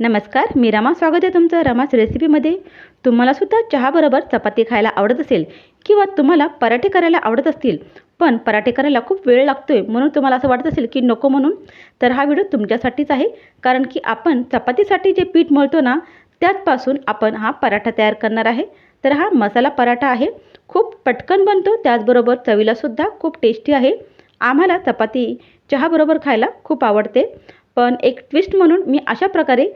नमस्कार मी रमा. स्वागत आहे तुमचं रमाच रेसिपीमध्ये तुम्हालासुद्धा चहाबरोबर चपाती खायला आवडत असेल किंवा तुम्हाला पराठे करायला आवडत असतील पण पराठे करायला खूप वेळ लागतो आहे म्हणून तुम्हाला असं वाटत असेल की नको म्हणून तर हा व्हिडिओ तुमच्यासाठीच आहे. कारण की आपण चपातीसाठी जे पीठ मळतो ना त्याचपासून आपण हा पराठा तयार करणार आहे. तर हा मसाला पराठा आहे. खूप पटकन बनतो त्याचबरोबर चवीलासुद्धा खूप टेस्टी आहे. आम्हाला चपाती चहाबरोबर खायला खूप आवडते. पण एक ट्विस्ट म्हणून मी अशा प्रकारे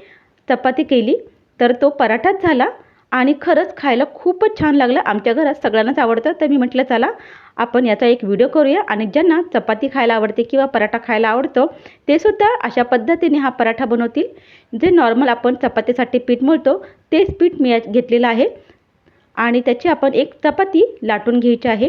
चपाती केली तर तो पराठाच झाला आणि खरंच खायला खूपच छान लागला. आमच्या घरात सगळ्यांनाच आवडतं तर मी म्हटलं चला आपण याचा एक व्हिडिओ करूया. आणि ज्यांना चपाती खायला आवडते किंवा पराठा खायला आवडतो ते सुद्धा अशा पद्धतीने हा पराठा बनवतील. जे नॉर्मल आपण चपातीसाठी पीठ मिळतो तेच पीठ मी घेतलेलं आहे. आणि त्याची आपण एक चपाती लाटून घ्यायची आहे.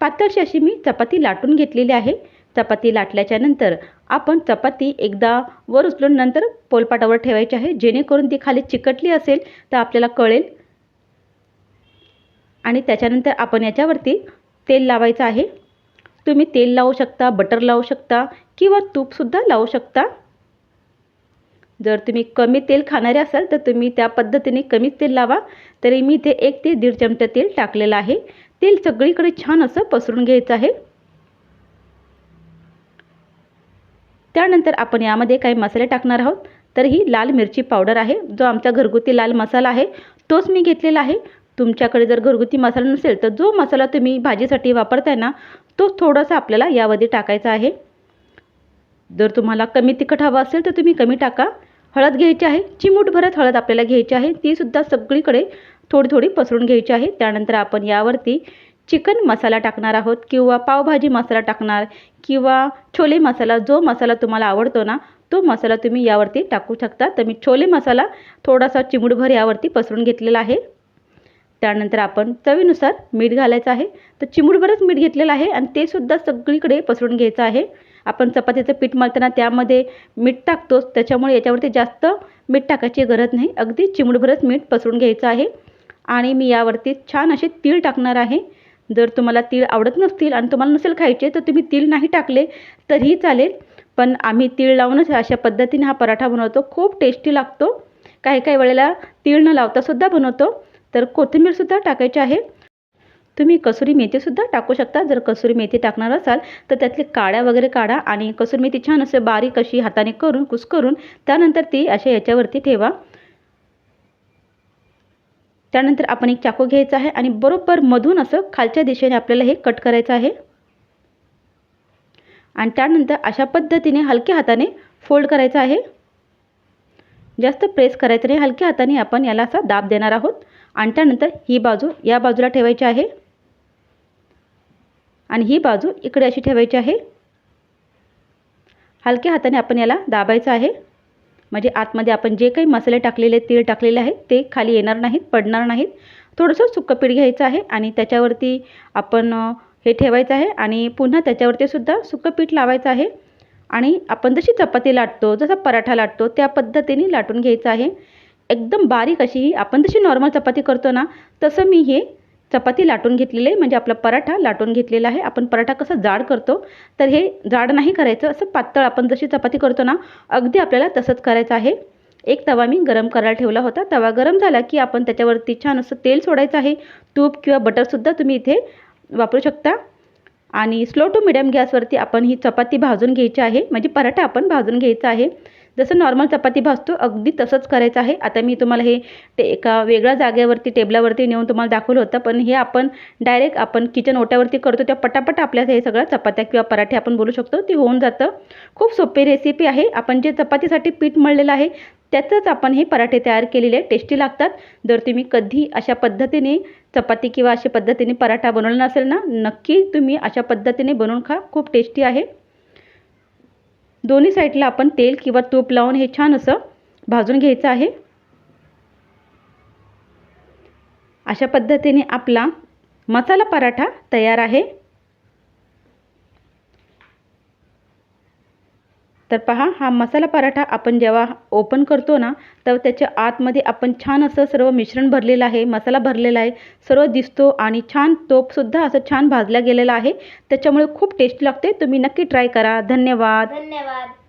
पातळशी अशी मी चपाती लाटून घेतलेली आहे. चपाती लाटल्याच्यानंतर आपण चपाती एकदा वर उचलून नंतर पोलपाटावर ठेवायची आहे. जेणेकरून ती खाली चिकटली असेल तर आपल्याला कळेल. आणि त्याच्यानंतर आपण याच्यावरती तेल लावायचं आहे. तुम्ही तेल लावू शकता बटर लावू शकता किंवा तूपसुद्धा लावू शकता. जर तुम्ही कमी तेल खाणारे असाल तर तुम्ही त्या पद्धतीने कमीच तेल लावा. तरी मी इथे एक ते दीड चमचा तेल टाकलेलं आहे. तेल सगळीकडे छान असं पसरून घ्यायचं आहे. त्यानंतर आपण यामध्ये काही मसाले टाकणार आहोत. तर ही लाल मिरची पावडर आहे. जो आमचा घरगुती लाल मसाला आहे तोच मी घेतलेला आहे. तुमच्याकडे जर घरगुती मसाला नसेल तर जो मसाला तुम्ही भाजीसाठी वापरताय ना तो थोडासा आपल्याला यामध्ये टाकायचा आहे. जर तुम्हाला कमी तिखट हवं असेल तर तुम्ही कमी टाका. हळद घ्यायची आहे. चिमूटभरच हळद आपल्याला घ्यायची आहे. तीसुद्धा सगळीकडे थोडी थोडी पसरून घ्यायची आहे. त्यानंतर आपण यावरती चिकन मसाला टाकणार आहोत किंवा पावभाजी मसाला टाकणार किंवा छोले मसाला जो मसाला तुम्हाला आवडतो ना तो मसाला तुम्ही यावरती टाकू शकता. तर मी छोले मसाला थोडासा चिमुडभर यावरती पसरून घेतलेला आहे. त्यानंतर आपण चवीनुसार मीठ घालायचं आहे. तर चिमुडभरच मीठ घेतलेलं आहे आणि ते सुद्धा सगळीकडे पसरून घ्यायचं आहे. आपण चपातीचं पीठ मळताना त्यामध्ये मीठ टाकतोच त्याच्यामुळे याच्यावरती जास्त मीठ टाकायची गरज नाही. अगदी चिमुडभरच मीठ पसरून घ्यायचं आहे. आणि मी यावरती छान असे तीळ टाकणार आहे. जर तुम्हाला तीळ आवडत नसतील आणि तुम्हाला नसेल खायचे तर तुम्ही तीळ नाही टाकले तरीही चालेल. पण आम्ही तीळ लावूनच अशा पद्धतीने हा पराठा बनवतो. खूप टेस्टी लागतो. काही काही वेळेला तीळ न लावतासुद्धा बनवतो. तर कोथिंबीरसुद्धा टाकायची आहे. तुम्ही कसुरी मेथीसुद्धा टाकू शकता. जर कसुरी मेथी टाकणार असाल तर त्यातली काड्या वगैरे काढा आणि कसुरी मेथी छान असं बारीक अशी हाताने करून कुस्करून त्यानंतर ती अशा याच्यावरती ठेवा. त्यानंतर आपण एक चाकू घ्यायचा आहे आणि बरोबर मधून असं खालच्या दिशेने आपल्याला हे कट करायचं आहे. आणि त्यानंतर अशा पद्धतीने हलक्या हाताने फोल्ड करायचं आहे. जास्त प्रेस करायचं नाही हलक्या हाताने आपण याला असा दाब देणार आहोत. आणि त्यानंतर ही बाजू या बाजूला ठेवायची आहे. आणि ही बाजू इकडे अशी ठेवायची आहे. हलक्या हाताने आपण याला दाबायचं आहे. म्हणजे आतमध्ये आपण जे काही मसाले टाकलेले तीळ टाकलेले आहेत ते खाली येणार नाहीत पडणार नाहीत. थोडंसं सुक्कं पीठ घ्यायचं आहे आणि त्याच्यावरती आपण हे ठेवायचं आहे आणि पुन्हा त्याच्यावरती सुद्धा सुक्कं पीठ लावायचं आहे. आणि आपण जशी चपाती लाटतो जसा पराठा लाटतो त्या पद्धतीने लाटून घ्यायचं आहे. एकदम बारीक अशी आपण जशी नॉर्मल चपाती करतो ना तसं मी हे चपाती लाटून घेतलेली आहे म्हणजे आपला पराठा लाटून घेतलेला आहे. आपण पराठा कसं जाड करतो तर हे जाड नाही करायचं. असं पातळ आपण जशी चपाती करतो ना अगदी आपल्याला तसंच करायचं आहे. एक तवा मी गरम करायला ठेवला होता. तवा गरम झाला की आपण त्याच्यावरती छान असं तेल सोडायचं आहे. तूप किंवा बटरसुद्धा तुम्ही इथे वापरू शकता. आणि स्लो टू मिडियम गॅसवरती आपण ही चपाती भाजून घ्यायची आहे. म्हणजे पराठा आपण भाजून घ्यायचा आहे. जसं नॉर्मल चपाती भाजतो अगदी तसंच करायचं आहे. आता मी तुम्हाला हे ते एका वेगळ्या जागेवरती टेबलावरती नेऊन तुम्हाला दाखवलं होतं पण हे आपण डायरेक्ट आपण किचन ओट्यावरती करतो त्या पटापट आपल्या हे सगळ्या चपात्या किंवा पराठे आपण बोलू शकतो. ते होऊन जातं. खूप सोपी रेसिपी आहे. आपण जे चपातीसाठी पीठ मळलेलं आहे त्याचंच आपण हे पराठे तयार केलेले टेस्टी लागतात. जर तुम्ही कधी अशा पद्धतीने चपाती किंवा अशा पद्धतीने पराठा बनवला नसेल ना नक्की तुम्ही अशा पद्धतीने बनवून खा. खूप टेस्टी आहे. दोन्ही साईडला आपण तेल किंवा तूप लावून हे छान असं भाजून घ्यायचं आहे. अशा पद्धतीने आपला मसाला पराठा तयार आहे. तर पहा हा मसाला पराठा आपण जेव्हा ओपन करतो ना तर त्याच्या आतमध्ये आपण छान असं सर्व मिश्रण भरलेलं आहे मसाला भरलेला आहे सर्व दिसतो आणि छान तोपसुद्धा असं छान भाजला गेलेला आहे. त्याच्यामुळे खूप टेस्ट लागते. तुम्ही नक्की ट्राय करा. धन्यवाद. धन्यवाद.